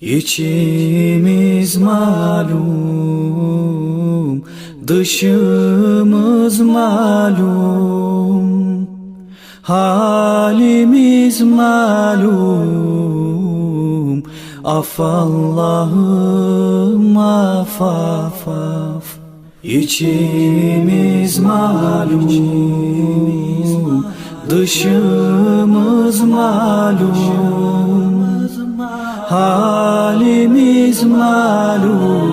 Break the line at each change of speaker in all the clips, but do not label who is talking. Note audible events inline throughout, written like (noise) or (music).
İçimiz malum, dışımız malum, halimiz malum. Af Allah'ım af af af. İçimiz malum, dışımız malum. Halimiz malum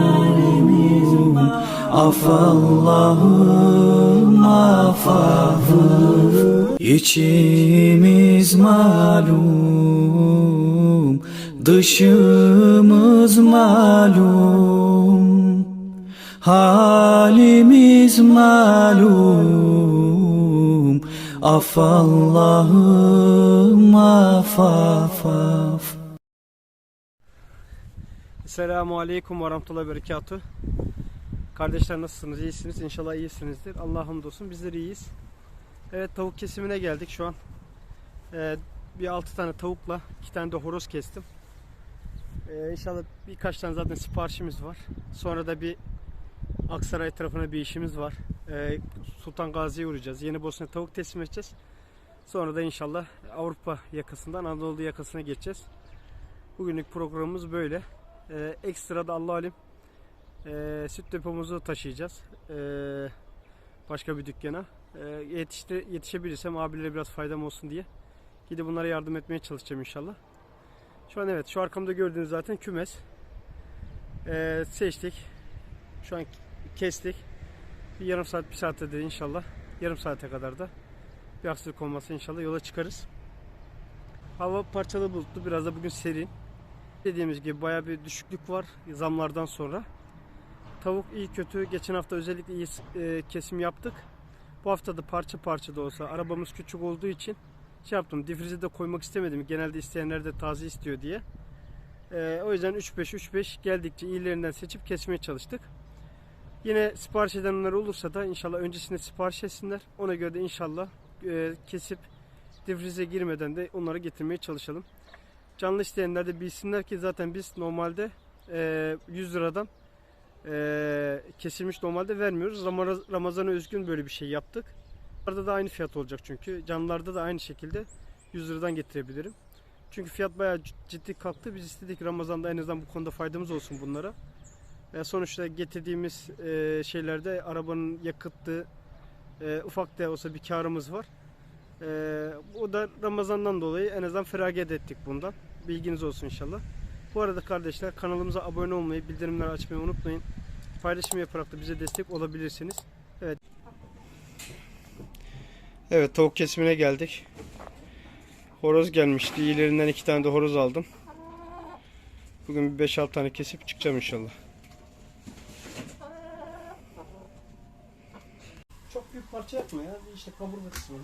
Af Allah'ım af af İçimiz malum Dışımız malum. Halimiz malum Af Allah'ım af
Selamun Aleyküm ve Rahmetullahi ve Berekatuhu. Kardeşler nasılsınız? İyisiniz? İnşallah iyisinizdir. Allah'a hamdolsun bizler iyiyiz. Evet tavuk kesimine geldik şu an. Ee, bir 6 tane tavukla 2 tane de horoz kestim. Ee, inşallah birkaç tane zaten siparişimiz var. Sonra da bir Aksaray tarafına bir işimiz var. Ee, Sultan Gazi'ye uğrayacağız. Yeni Bosna tavuk teslim edeceğiz. Sonra da inşallah Avrupa yakasından Anadolu yakasına geçeceğiz. Bugünlük programımız böyle. Ee, ekstra da Allah alim ee, süt depomuzu taşıyacağız. Ee, başka bir dükkana. Ee, yetişti, yetişebilirsem abilere biraz faydam olsun diye. Gidip bunlara yardım etmeye çalışacağım inşallah. Şu an evet şu arkamda gördüğünüz zaten kümes. Ee, seçtik. Şu an kestik. Bir yarım saat bir saatte de inşallah yarım saate kadar da bir aksilik olmazsa inşallah yola çıkarız. Hava parçalı bulutlu biraz da bugün serin. Dediğimiz gibi baya bir düşüklük var zamlardan sonra. Tavuk iyi kötü. Geçen hafta özellikle iyi e, kesim yaptık. Bu hafta da parça parça da olsa arabamız küçük olduğu için şey yaptım. Difrize de koymak istemedim. Genelde isteyenler de taze istiyor diye. E, o yüzden 3-5 3-5 geldikçe iyilerinden seçip kesmeye çalıştık. Yine sipariş edenler olursa da inşallah öncesinde sipariş etsinler. Ona göre de inşallah e, kesip difrize girmeden de onları getirmeye çalışalım. Canlı isteyenler de bilsinler ki zaten biz normalde e, 100 liradan e, kesilmiş normalde vermiyoruz. Ramaz- Ramazan'a özgün böyle bir şey yaptık. Burada da aynı fiyat olacak çünkü. Canlılarda da aynı şekilde 100 liradan getirebilirim. Çünkü fiyat bayağı ciddi kalktı. Biz istedik Ramazan'da en azından bu konuda faydamız olsun bunlara. E, sonuçta getirdiğimiz e, şeylerde arabanın yakıtı e, ufak da olsa bir karımız var. E, o da Ramazan'dan dolayı en azından feragat ettik bundan. Bilginiz olsun inşallah. Bu arada kardeşler kanalımıza abone olmayı, bildirimleri açmayı unutmayın. Paylaşım yaparak da bize destek olabilirsiniz. Evet. Evet tavuk kesimine geldik. Horoz gelmişti. İyilerinden iki tane de horoz aldım. Bugün bir 5-6 tane kesip çıkacağım inşallah. Çok büyük parça yapma ya. İşte kaburga kısmını.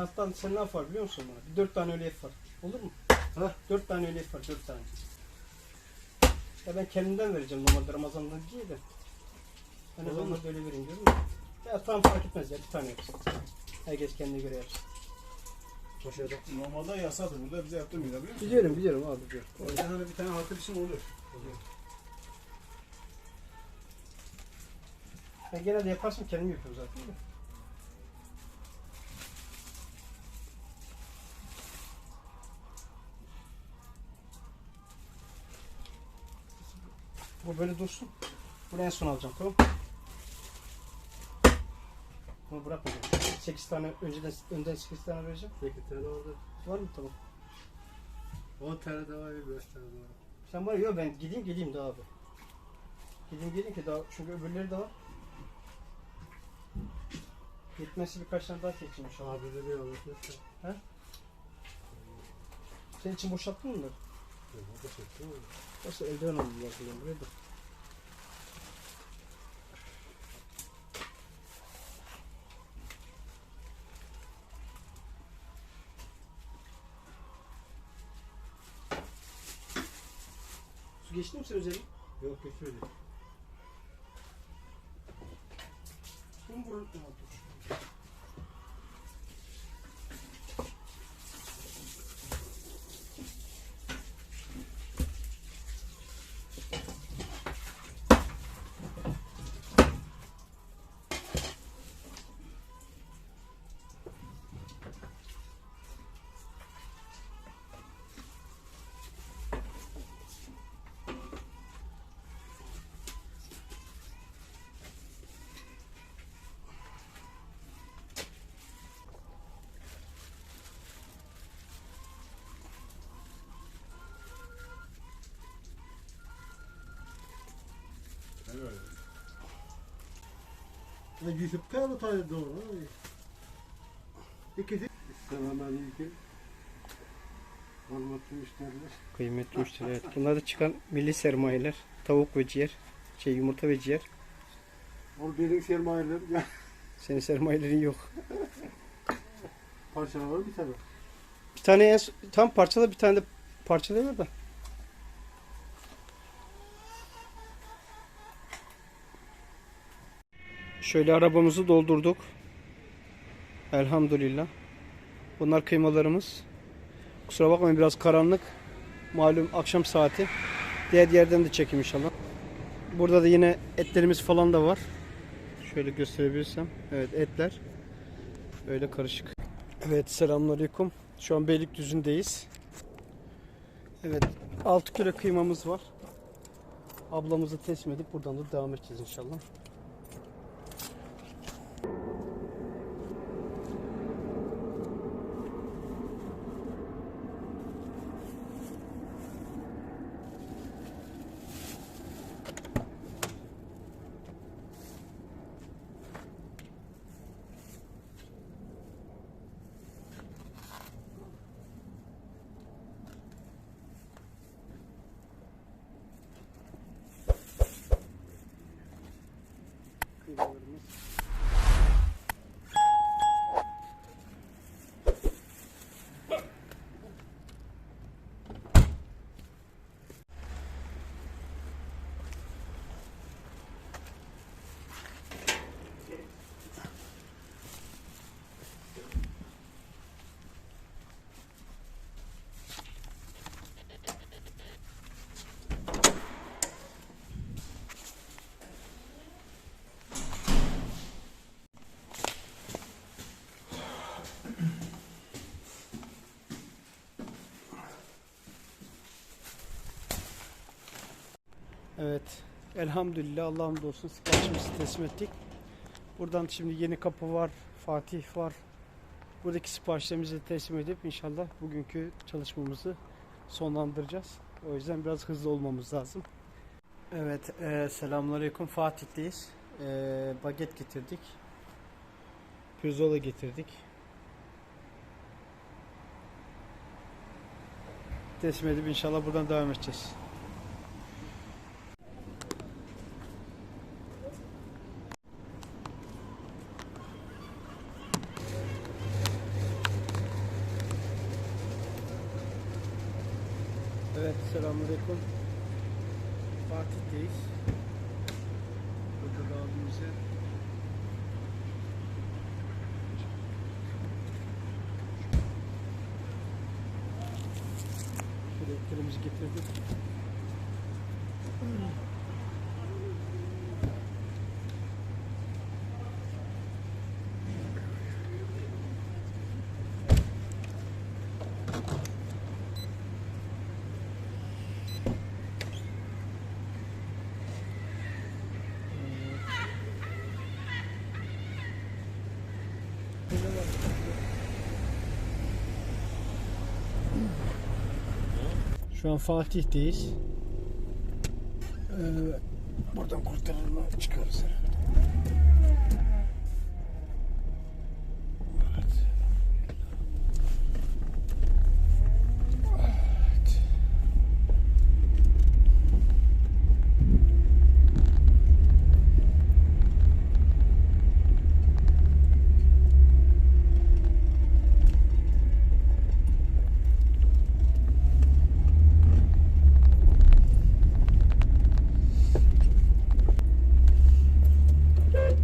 Hatta sen ne yapar biliyor musun bana? Bir dört tane öyle var. Olur mu? Ha, dört tane öyle var, dört tane. Ya ben kendimden vereceğim normalde Ramazan'da diye de. Ben o zaman böyle vereyim diyorum da. Ya tamam fark etmez ya, bir tane yapsın. Herkes kendine göre yapsın.
Normalde yasadır. Burada bize yaptırmıyor biliyor musun?
Biliyorum, biliyorum abi biliyorum.
O yüzden hani bir tane halka biçim olur.
Ben genelde yaparsam kendim yapıyorum zaten de. Bu böyle dursun. Bunu en son alacağım tamam? Bunu bırakmayacağım. 8 tane önceden önden 8 tane vereceğim.
8 tane orada.
Var mı tamam?
10 tane de var, 5 tane var.
Sen var ya ben gideyim geleyim daha abi. Gideyim geleyim ki daha çünkü öbürleri de var. Yetmesi birkaç tane daha an.
Abi de bir olur. Lütfen.
Senin için boşalttın mı bunları?
Çekti mi?
Nasıl eldiven aldım ya buraya da. Su geçti mi sen üzerine?
Yok geçmedi.
Bunu buraya
Ya Yusuf Kaya tanıdı onu? İkisi. Selamünaleyküm. Hürmetli müşteriler.
Kıymetli müşteri evet. Bunlar da çıkan milli sermayeler. Tavuk ve ciğer. Şey yumurta ve ciğer.
O benim sermayeler. Ya (laughs)
Senin sermayelerin yok.
parçalar var bir tane.
Bir tane en, tam parçala bir tane de parçalayalım da. Şöyle arabamızı doldurduk. Elhamdülillah. Bunlar kıymalarımız. Kusura bakmayın biraz karanlık. Malum akşam saati. Diğer yerden de çekim inşallah. Burada da yine etlerimiz falan da var. Şöyle gösterebilirsem. Evet etler. Böyle karışık. Evet selamünaleyküm. Şu an Beylikdüzü'ndeyiz. Evet 6 kilo kıymamız var. Ablamızı teslim edip buradan da devam edeceğiz inşallah. Kıymalarımız. Evet. Elhamdülillah Allah'a hamdolsun siparişimizi teslim ettik. Buradan şimdi yeni kapı var, Fatih var. Buradaki siparişlerimizi teslim edip inşallah bugünkü çalışmamızı sonlandıracağız. O yüzden biraz hızlı olmamız lazım. Evet, e, selamünaleyküm. Fatih'teyiz. E, baget getirdik. Pirzola getirdik. Teslim edip inşallah buradan devam edeceğiz. Evet, selamünaleyküm. Fatih'teyiz. Burada da abimize şöyle getirdik. Şu an Fatih'teyiz. Ee, buradan kurtarır mı? Çıkarız herhalde. Evet. Evet.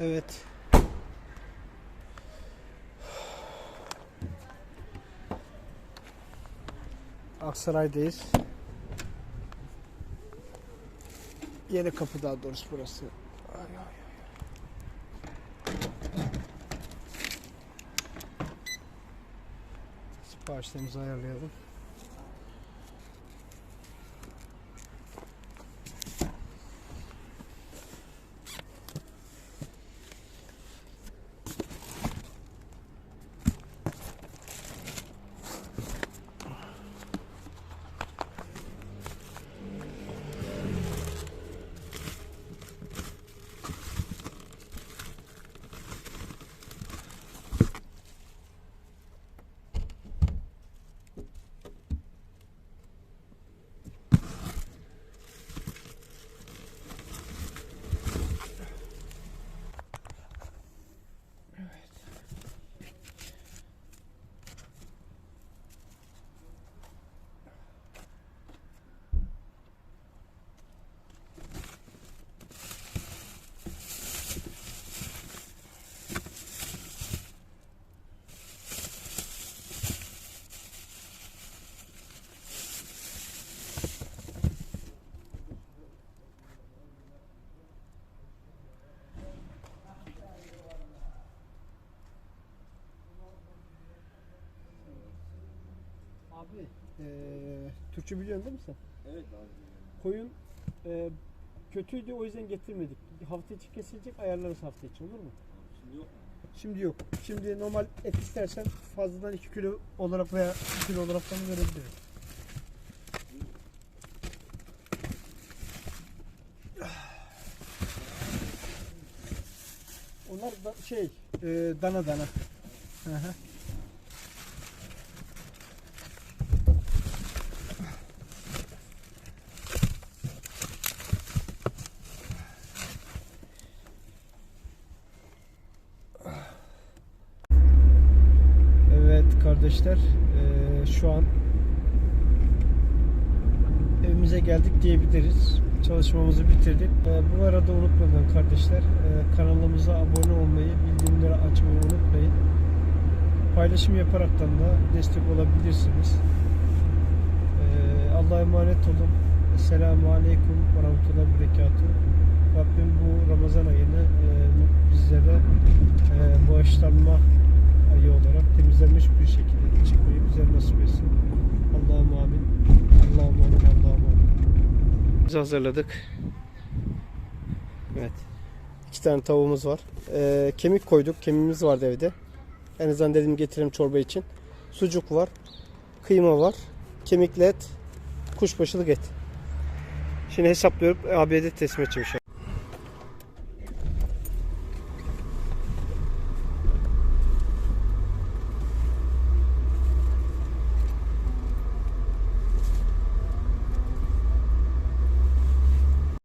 Evet. Aksaray'dayız. Yeni kapı daha doğrusu burası. Ay, ay, ay. Siparişlerimizi ayarlayalım. Abi eee Türkçe biliyorsun değil mi sen?
Evet abi.
Koyun eee, kötüydü o yüzden getirmedik. Hafta içi kesilecek ayarlarız hafta içi olur mu?
Şimdi yok.
Şimdi yok. Şimdi normal et istersen fazladan 2 kilo olarak veya 1 kilo olarak da verebiliriz. Onlar da şey e, dana dana. Hı hı. Evet kardeşler eee, şu an evimize geldik diyebiliriz. Çalışmamızı bitirdik. Eee, bu arada unutmadan kardeşler eee, kanalımıza abone olmayı, bildirimleri açmayı unutmayın. Paylaşım yaparaktan da destek olabilirsiniz. Eee, Allah'a emanet olun. Esselamu Aleyküm ve Rahmetullahi ve Berekatuhu. Rabbim bu Ramazan ayını eee, bizlere eee, bağışlanma ayı olarak temizlenmiş bir şekilde çıkmayı bize nasip etsin. Allah'ım amin. Allah'ım amin. Allah'ım amin. Biz hazırladık. Evet. İki tane tavuğumuz var. Ee, kemik koyduk. Kemiğimiz vardı evde. En azından dedim getirelim çorba için. Sucuk var. Kıyma var. Kemikli et. Kuşbaşılık et. Şimdi hesaplıyorum. ABD teslim edeceğim.